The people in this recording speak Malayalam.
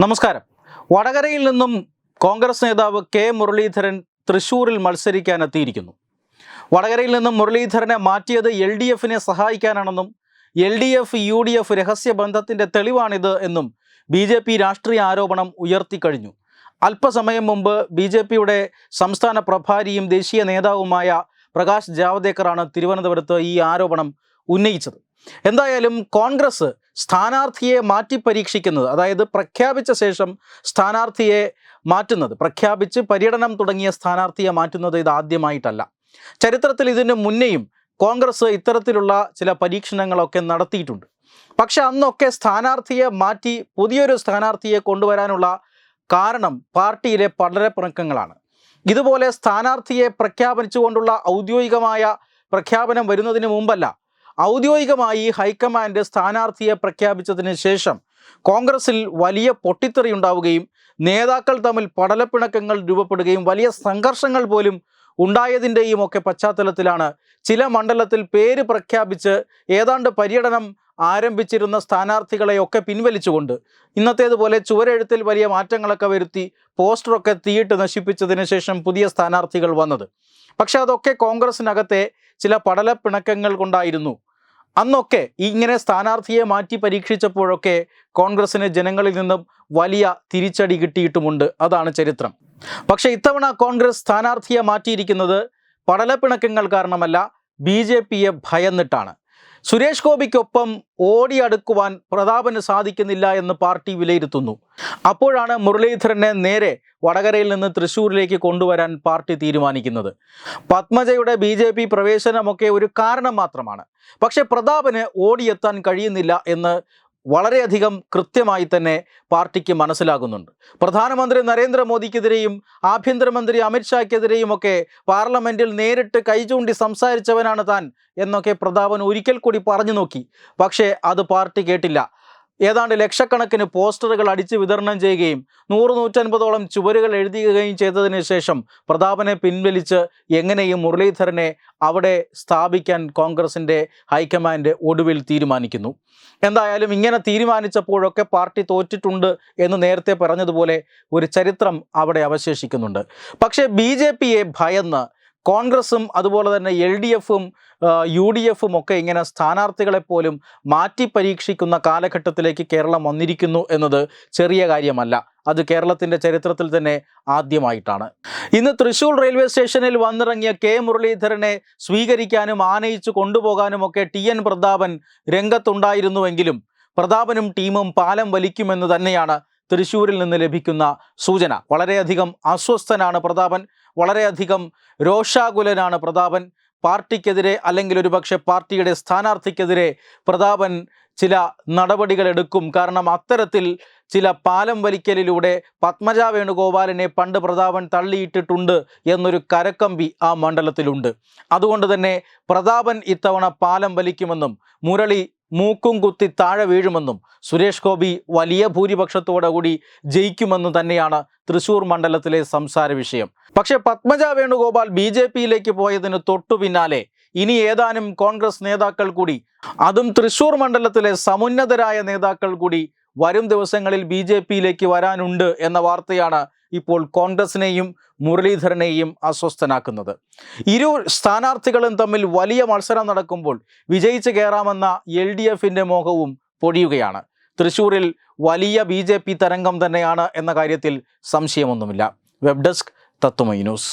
നമസ്കാരം. വടകരയിൽ നിന്നും കോൺഗ്രസ് നേതാവ് കെ മുരളീധരൻ തൃശൂരിൽ മത്സരിക്കാൻ എത്തിയിരിക്കുന്നു വടകരയിൽ നിന്നും മുരളീധരനെ മാറ്റിയത് എൽ ഡി എഫിനെ സഹായിക്കാനാണെന്നും L D F U D F രഹസ്യ ബന്ധത്തിന്റെ തെളിവാണിത് എന്നും ബി ജെ പി രാഷ്ട്രീയ ആരോപണം ഉയർത്തിക്കഴിഞ്ഞു. അല്പസമയം മുമ്പ് ബി ജെ പിയുടെ സംസ്ഥാന പ്രഭാരിയും ദേശീയ നേതാവുമായ പ്രകാശ് ജാവദേക്കറാണ് തിരുവനന്തപുരത്ത് ഈ ആരോപണം ഉന്നയിച്ചത്. എന്തായാലും കോൺഗ്രസ് സ്ഥാനാർത്ഥിയെ മാറ്റി പരീക്ഷിക്കുന്നത് അതായത് പ്രഖ്യാപിച്ച ശേഷം സ്ഥാനാർത്ഥിയെ മാറ്റുന്നത് പ്രഖ്യാപിച്ച് പര്യടനം തുടങ്ങിയ സ്ഥാനാർത്ഥിയെ മാറ്റുന്നത് ഇത് ആദ്യമായിട്ടല്ല. ചരിത്രത്തിൽ ഇതിന് മുന്നേയും കോൺഗ്രസ് ഇത്തരത്തിലുള്ള ചില പരീക്ഷണങ്ങളൊക്കെ നടത്തിയിട്ടുണ്ട്. പക്ഷെ അന്നൊക്കെ സ്ഥാനാർത്ഥിയെ മാറ്റി പുതിയൊരു സ്ഥാനാർത്ഥിയെ കൊണ്ടുവരാനുള്ള കാരണം പാർട്ടിയിലെ പടരപ്പിണക്കങ്ങളാണ് ഇതുപോലെ സ്ഥാനാർത്ഥിയെ പ്രഖ്യാപിച്ചുകൊണ്ടുള്ള ഔദ്യോഗികമായ പ്രഖ്യാപനം വരുന്നതിന് മുമ്പല്ല ഔദ്യോഗികമായി ഹൈക്കമാൻഡ് സ്ഥാനാർത്ഥിയെ പ്രഖ്യാപിച്ചതിന് ശേഷം കോൺഗ്രസിൽ വലിയ പൊട്ടിത്തെറി ഉണ്ടാവുകയും നേതാക്കൾ തമ്മിൽ പടലപ്പിണക്കങ്ങൾ രൂപപ്പെടുകയും വലിയ സംഘർഷങ്ങൾ പോലും ഉണ്ടായതിന്റെയും ഒക്കെ പശ്ചാത്തലത്തിലാണ് ചില മണ്ഡലത്തിൽ പേര് പ്രഖ്യാപിച്ച് ഏതാണ്ട് പര്യടനം ആരംഭിച്ചിരുന്ന സ്ഥാനാർത്ഥികളെയൊക്കെ പിൻവലിച്ചുകൊണ്ട് ഇന്നത്തേതുപോലെ ചുവരെഴുത്തിൽ വലിയ മാറ്റങ്ങളൊക്കെ വരുത്തി പോസ്റ്ററൊക്കെ തീയിട്ട് നശിപ്പിച്ചതിന് ശേഷം പുതിയ സ്ഥാനാർത്ഥികൾ വന്നത്. പക്ഷെ അതൊക്കെ കോൺഗ്രസിനകത്തെ ചില പടലപ്പിണക്കങ്ങൾ കൊണ്ടായിരുന്നു. അന്നൊക്കെ ഇങ്ങനെ സ്ഥാനാർത്ഥിയെ മാറ്റി പരീക്ഷിച്ചപ്പോഴൊക്കെ കോൺഗ്രസിന് ജനങ്ങളിൽ നിന്നും വലിയ തിരിച്ചടി കിട്ടിയിട്ടുമുണ്ട്. അതാണ് ചരിത്രം. പക്ഷെ ഇത്തവണ കോൺഗ്രസ് സ്ഥാനാർത്ഥിയെ മാറ്റിയിരിക്കുന്നത് പടലപ്പിണക്കങ്ങൾ കാരണമല്ല ബി ജെ പിയെ ഭയന്നിട്ടാണ്. സുരേഷ് ഗോപിക്കൊപ്പം ഓടിയടുക്കുവാൻ പ്രതാപന് സാധിക്കുന്നില്ല എന്ന് പാർട്ടി വിലയിരുത്തുന്നു. അപ്പോഴാണ് മുരളീധരനെ നേരെ വടകരയിൽ നിന്ന് തൃശ്ശൂരിലേക്ക് കൊണ്ടുവരാൻ പാർട്ടി തീരുമാനിക്കുന്നത്. പത്മജയുടെ ബി ജെ പി പ്രവേശനമൊക്കെ ഒരു കാരണം മാത്രമാണ്. പക്ഷേ പ്രതാപന് ഓടിയെത്താൻ കഴിയുന്നില്ല എന്ന് വളരെയധികം കൃത്യമായി തന്നെ പാർട്ടിക്ക് മനസ്സിലാകുന്നുണ്ട്. പ്രധാനമന്ത്രി നരേന്ദ്രമോദിക്കെതിരെയും ആഭ്യന്തരമന്ത്രി അമിത്ഷായ്ക്കെതിരെയും ഒക്കെ പാർലമെന്റിൽ നേരിട്ട് കൈചൂണ്ടി സംസാരിച്ചവനാണ് താൻ എന്നൊക്കെ പ്രതാപൻ ഒരിക്കൽ കൂടി പറഞ്ഞു നോക്കി. പക്ഷേ അത് പാർട്ടി കേട്ടില്ല. ഏതാണ്ട് ലക്ഷക്കണക്കിന് പോസ്റ്ററുകൾ അടിച്ച് വിതരണം ചെയ്യുകയും നൂറ് നൂറ്റൻപതോളം ചുവരുകൾ എഴുതിയുകയും ചെയ്തതിന് ശേഷം പ്രതാപനെ പിൻവലിച്ച് എങ്ങനെയും മുരളീധരനെ അവിടെ സ്ഥാപിക്കാൻ കോൺഗ്രസിന്റെ ഹൈക്കമാൻഡ് ഒടുവിൽ തീരുമാനിക്കുന്നു? എന്തായാലും ഇങ്ങനെ തീരുമാനിച്ചപ്പോഴൊക്കെ പാർട്ടി തോറ്റിട്ടുണ്ട് എന്ന് നേരത്തെ പറഞ്ഞതുപോലെ ഒരു ചരിത്രം അവിടെ അവശേഷിക്കുന്നുണ്ട്. പക്ഷേ ബി ഭയന്ന് കോൺഗ്രസും അതുപോലെ തന്നെ എൽ ഡി എഫും യു ഡി എഫും ഒക്കെ ഇങ്ങനെ സ്ഥാനാർത്ഥികളെ പോലും മാറ്റി പരീക്ഷിക്കുന്ന കാലഘട്ടത്തിലേക്ക് കേരളം വന്നിരിക്കുന്നു എന്നത് ചെറിയ കാര്യമല്ല. അത് കേരളത്തിന്റെ ചരിത്രത്തിൽ തന്നെ ആദ്യമായിട്ടാണ്. ഇന്ന് തൃശൂർ റെയിൽവേ സ്റ്റേഷനിൽ വന്നിറങ്ങിയ കെ മുരളീധരനെ സ്വീകരിക്കാനും ആനയിച്ചു കൊണ്ടുപോകാനും ഒക്കെ ടി എൻ പ്രതാപൻ രംഗത്തുണ്ടായിരുന്നുവെങ്കിലും പ്രതാപനും ടീമും പാലം വലിക്കുമെന്ന് തന്നെയാണ് തൃശ്ശൂരിൽ നിന്ന് ലഭിക്കുന്ന സൂചന. വളരെയധികം അസ്വസ്ഥനാണ് പ്രതാപൻ. വളരെയധികം രോഷാകുലനാണ് പ്രതാപൻ. പാർട്ടിക്കെതിരെ അല്ലെങ്കിൽ ഒരുപക്ഷെ പാർട്ടിയുടെ സ്ഥാനാർത്ഥിക്കെതിരെ പ്രതാപൻ ചില നടപടികൾ എടുക്കും. കാരണം അത്തരത്തിൽ ചില പാലം വലിക്കലിലൂടെ പത്മജ വേണുഗോപാലിനെ പണ്ട് പ്രതാപൻ തള്ളിയിട്ടിട്ടുണ്ട് എന്നൊരു കരക്കമ്പി ആ മണ്ഡലത്തിലുണ്ട്. അതുകൊണ്ട് തന്നെ പ്രതാപൻ ഇത്തവണ പാലം വലിക്കുമെന്നും മുരളി മൂക്കും കുത്തി താഴെ വീഴുമെന്നും സുരേഷ് ഗോപി വലിയ ഭൂരിപക്ഷത്തോടെ കൂടി ജയിക്കുമെന്നും തന്നെയാണ് തൃശൂർ മണ്ഡലത്തിലെ സംസാര വിഷയം. പക്ഷേ പത്മജ വേണുഗോപാൽ ബി ജെ പിയിലേക്ക് പോയതിന് തൊട്ടു പിന്നാലെ ഇനി ഏതാനും കോൺഗ്രസ് നേതാക്കൾ കൂടി അതും തൃശൂർ മണ്ഡലത്തിലെ സമുന്നതരായ നേതാക്കൾ കൂടി വരും ദിവസങ്ങളിൽ ബി ജെ പിയിലേക്ക് വരാനുണ്ട് എന്ന വാർത്തയാണ് ഇപ്പോൾ കോൺഗ്രസിനെയും മുരളീധരനെയും അസ്വസ്ഥനാക്കുന്നത്. ഇരു സ്ഥാനാർത്ഥികളും തമ്മിൽ വലിയ മത്സരം നടക്കുമ്പോൾ വിജയിച്ച് കയറാമെന്ന എൽ ഡി എഫിന്റെ മോഹവും പൊടിയുകയാണ് തൃശൂരിൽ വലിയ ബി തരംഗം തന്നെയാണ് എന്ന കാര്യത്തിൽ സംശയമൊന്നുമില്ല. Web desk Tatwamayi news.